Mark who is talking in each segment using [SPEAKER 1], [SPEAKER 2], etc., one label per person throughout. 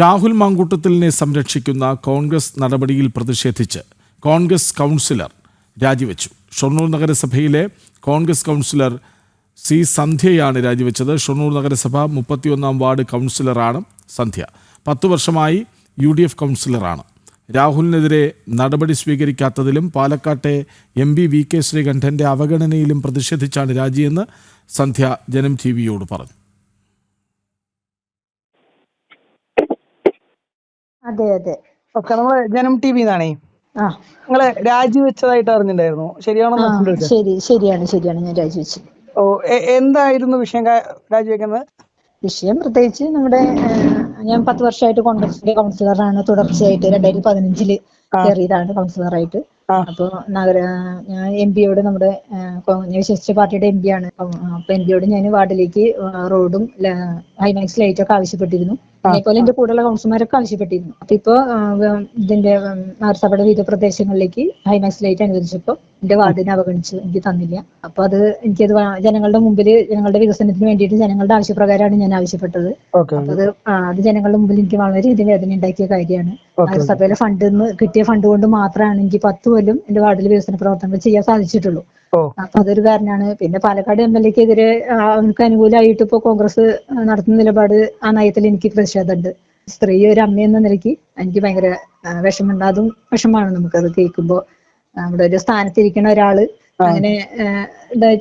[SPEAKER 1] രാഹുൽ മാങ്കൂട്ടത്തിലിനെ സംരക്ഷിക്കുന്ന കോൺഗ്രസ് നടപടിയിൽ പ്രതിഷേധിച്ച് കോൺഗ്രസ് കൗൺസിലർ രാജിവെച്ചു. ഷൊർണൂർ നഗരസഭയിലെ കോൺഗ്രസ് കൗൺസിലർ സി സന്ധ്യയാണ് രാജിവെച്ചത്. ഷൊർണൂർ നഗരസഭ മുപ്പത്തിയൊന്നാം വാർഡ് കൗൺസിലറാണ് സന്ധ്യ. പത്തു വർഷമായി യു ഡി എഫ് കൗൺസിലറാണ്. രാഹുലിനെതിരെ നടപടി സ്വീകരിക്കാത്തതിലും പാലക്കാട്ടെ എം പി വി കെ ശ്രീകണ്ഠന്റെ അവഗണനയിലും പ്രതിഷേധിച്ചാണ് രാജിയെന്ന് സന്ധ്യ ജനം ടി വിയോട് പറഞ്ഞു.
[SPEAKER 2] അതെ അതെ.
[SPEAKER 3] ഓക്കെ നമ്മൾ ജനം ടി വിന്നാണേ
[SPEAKER 2] ആ.
[SPEAKER 3] നിങ്ങൾ രാജിവെച്ചതായിട്ട് അറിഞ്ഞിട്ടുണ്ടായിരുന്നു ശരിയാണോ
[SPEAKER 2] ശരി ശരിയാണ് ശരിയാണ്. ഞാൻ രാജിവെച്ചു
[SPEAKER 3] ഓ എ- എന്തായിരുന്നു വിഷയം കാ- രാജിവെക്കുന്നത്
[SPEAKER 2] വിഷയം പ്രത്യേകിച്ച് നമ്മുടെ ആ, ഞാൻ പത്ത് വർഷമായിട്ട് കോൺഗ്രസിന്റെ കൗൺസിലറാണ്. തുടർച്ചയായിട്ട് രണ്ടായിരത്തി പതിനഞ്ചിൽ കയറിയതാണ് കൗൺസിലറായിട്ട്. അപ്പൊ നഗര ഞാൻ എം പിയോട് നമ്മുടെ വിശ്വസിച്ച പാർട്ടിയുടെ എം പി ആണ്. അപ്പം, എം പിയോട് ഞാൻ വാർഡിലേക്ക് റോഡും ഹൈമാക്സ് ലൈറ്റ് ഒക്കെ ആവശ്യപ്പെട്ടിരുന്നു. അതേപോലെ എന്റെ കൂടെയുള്ള കൗൺസിലർമാരൊക്കെ ആവശ്യപ്പെട്ടിരുന്നു. അപ്പൊ ഇപ്പൊ ഇതിന്റെ നഗരസഭയുടെ വിവിധ പ്രദേശങ്ങളിലേക്ക് ഹൈമാക്സ് ലൈറ്റ് അനുവദിച്ചപ്പോ എന്റെ വാർഡിനെ അവഗണിച്ചു. എനിക്ക് തന്നില്ല. അപ്പൊ അത് എനിക്കത് ജനങ്ങളുടെ മുമ്പിൽ ജനങ്ങളുടെ വികസനത്തിന് വേണ്ടിയിട്ട് ജനങ്ങളുടെ ആവശ്യപ്രകാരമാണ് ഞാൻ ആവശ്യപ്പെട്ടത്. അപ്പൊ അത് അത് ജനങ്ങളുടെ മുമ്പിൽ എനിക്ക് വളരെയധികം വേദന ഉണ്ടാക്കിയ കാര്യമാണ് നഗരസഭയിലെ ഫണ്ട് കിട്ടിയ ഫണ്ട് കൊണ്ട് മാത്രമാണ് എനിക്ക് പത്ത് കൊല്ലം എന്റെ വാർഡിൽ വികസന പ്രവർത്തനങ്ങൾ ചെയ്യാൻ സാധിച്ചിട്ടുള്ളൂ. അപ്പൊ അതൊരു കാരണമാണ്. പിന്നെ പാലക്കാട് എം എൽ എക്കെതിരെ അവർക്ക് അനുകൂലമായിട്ട് ഇപ്പൊ കോൺഗ്രസ് നടത്തുന്ന നിലപാട് ആ നയത്തിൽ എനിക്ക് പ്രതിഷേധമുണ്ട്. സ്ത്രീ ഒരു അമ്മ എന്ന നിലയ്ക്ക് എനിക്ക് ഭയങ്കര ആ, വിഷമമുണ്ട്. അതും വിഷമാണ് നമുക്കത് കേൾക്കുമ്പോ. നമ്മുടെ ഒരു സ്ഥാനത്തിരിക്കുന്ന ഒരാൾ അങ്ങനെ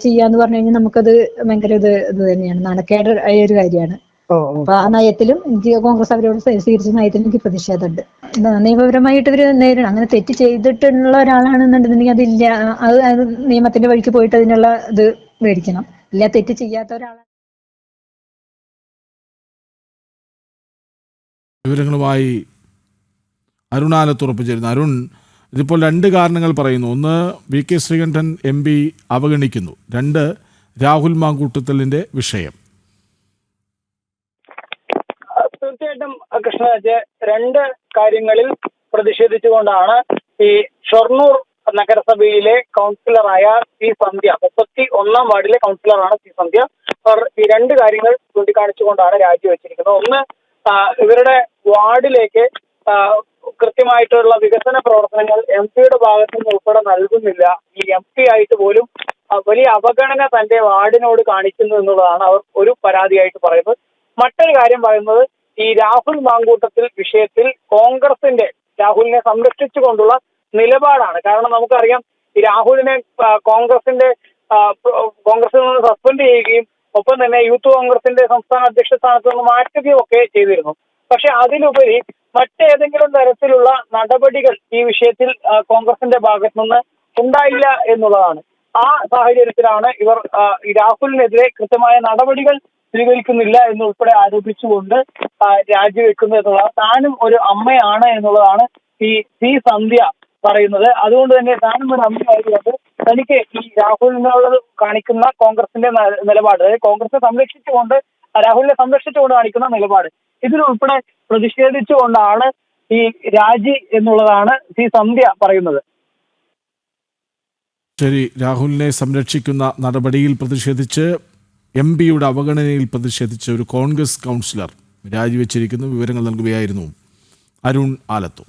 [SPEAKER 2] ചെയ്യാന്ന് പറഞ്ഞു കഴിഞ്ഞാൽ നമുക്കത് ഭയങ്കര ഇത് ഇത് തന്നെയാണ്. നാണക്കേട് ആയ ഒരു കാര്യമാണ്. അപ്പൊ ആ നയത്തിലും കോൺഗ്രസ് അവരോട് സ്വീ- സ്വീകരിച്ച നയത്തിലും എനിക്ക് പ്രതിഷേധമുണ്ട് നിയമപരമായിട്ട് ഇവർ നേരിടണം അങ്ങനെ തെറ്റ് ചെയ്തിട്ടുള്ള ഒരാളാണെന്നുണ്ടെന്നുണ്ടെങ്കിൽ അതില്ല അത് അത് നിയമത്തിന്റെ വഴിക്ക് പോയിട്ട് അതിനുള്ള ഇത് മേടിക്കണം. ഇല്ല തെറ്റ് ചെയ്യാത്ത ഒരാളാണ്
[SPEAKER 1] വിവരങ്ങളുമായി അരുണാലത്തുറപ്പ് ചേരുന്നു അരുൺ ഇതിപ്പോൾ രണ്ട് കാരണങ്ങൾ പറയുന്നു. ഒന്ന് V K Sreekandan M P അവഗണിക്കുന്നു. രണ്ട് രാഹുൽ മാങ്കൂട്ടത്തലിന്റെ വിഷയം.
[SPEAKER 4] തീർച്ചയായിട്ടും കൃഷ്ണരാജ് രണ്ട് കാര്യങ്ങളിൽ പ്രതിഷേധിച്ചുകൊണ്ടാണ് ഈ ഷൊർണൂർ നഗരസഭയിലെ കൗൺസിലറായ സി സന്ധ്യ മുപ്പത്തി ഒന്നാം വാർഡിലെ കൗൺസിലറാണ് സി സന്ധ്യ അവർ ഈ രണ്ട് കാര്യങ്ങൾ ചൂണ്ടിക്കാണിച്ചുകൊണ്ടാണ് രാജിവെച്ചിരിക്കുന്നത്. ഒന്ന് ഇവരുടെ വാർഡിലേക്ക് കൃത്യമായിട്ടുള്ള വികസന പ്രവർത്തനങ്ങൾ എം പിയുടെ ഭാഗത്തു നിന്ന് ഉൾപ്പെടെ നൽകുന്നില്ല. ഈ എം പി ആയിട്ട് പോലും വലിയ അവഗണന തന്റെ വാർഡിനോട് കാണിക്കുന്നു എന്നുള്ളതാണ് അവർ ഒരു പരാതിയായിട്ട് പറയുന്നത്. മറ്റൊരു കാര്യം പറയുന്നത് ഈ രാഹുൽ മാങ്കൂട്ടത്തിൽ വിഷയത്തിൽ കോൺഗ്രസിന്റെ രാഹുലിനെ സംരക്ഷിച്ചുകൊണ്ടുള്ള നിലപാടാണ്. കാരണം നമുക്കറിയാം ഈ രാഹുലിനെ കോൺഗ്രസിന്റെ കോൺഗ്രസിൽ നിന്ന് സസ്പെൻഡ് ചെയ്യുകയും ഒപ്പം തന്നെ യൂത്ത് കോൺഗ്രസിന്റെ സംസ്ഥാന അധ്യക്ഷ സ്ഥാനത്ത് നിന്ന് മാറ്റുകയും ഒക്കെ ചെയ്തിരുന്നു. പക്ഷെ അതിലുപരി മറ്റേതെങ്കിലും തരത്തിലുള്ള നടപടികൾ ഈ വിഷയത്തിൽ കോൺഗ്രസിന്റെ ഭാഗത്തു നിന്ന് ഉണ്ടായില്ല എന്നുള്ളതാണ്. ആ സാഹചര്യത്തിലാണ് ഇവർ രാഹുലിനെതിരെ കൃത്യമായ നടപടികൾ സ്വീകരിക്കുന്നില്ല എന്നുൾപ്പെടെ ആരോപിച്ചുകൊണ്ട് രാജിവെക്കുന്നത് രാജിവെക്കുന്നു എന്നുള്ളത് താനും ഒരു അമ്മയാണ് എന്നുള്ളതാണ് ഈ സി സന്ധ്യ പറയുന്നത്. അതുകൊണ്ട് തന്നെ താനും ഒരു അമ്മയായതുകൊണ്ട് തനിക്ക് ഈ രാഹുലിനോട് കാണിക്കുന്ന കോൺഗ്രസിന്റെ നിലപാട് അതായത് കോൺഗ്രസിനെ സംരക്ഷിച്ചുകൊണ്ട് രാഹുലിനെ സംരക്ഷിച്ചുകൊണ്ട് കാണിക്കുന്ന നിലപാട്. ഇതിനുൾപ്പെടെ പ്രതിഷേധിച്ചുകൊണ്ടാണ് ഈ രാജി എന്നുള്ളതാണ് സി സന്ധ്യ പറയുന്നത്.
[SPEAKER 1] ശരി രാഹുലിനെ സംരക്ഷിക്കുന്ന നടപടിയിൽ പ്രതിഷേധിച്ച് എം പിയുടെ അവഗണനയിൽ പ്രതിഷേധിച്ച് ഒരു കോൺഗ്രസ് കൗൺസിലർ രാജിവെച്ചിരിക്കുന്നു വിവരങ്ങൾ നൽകുകയായിരുന്നു അരുൺ ആലത്തൂർ.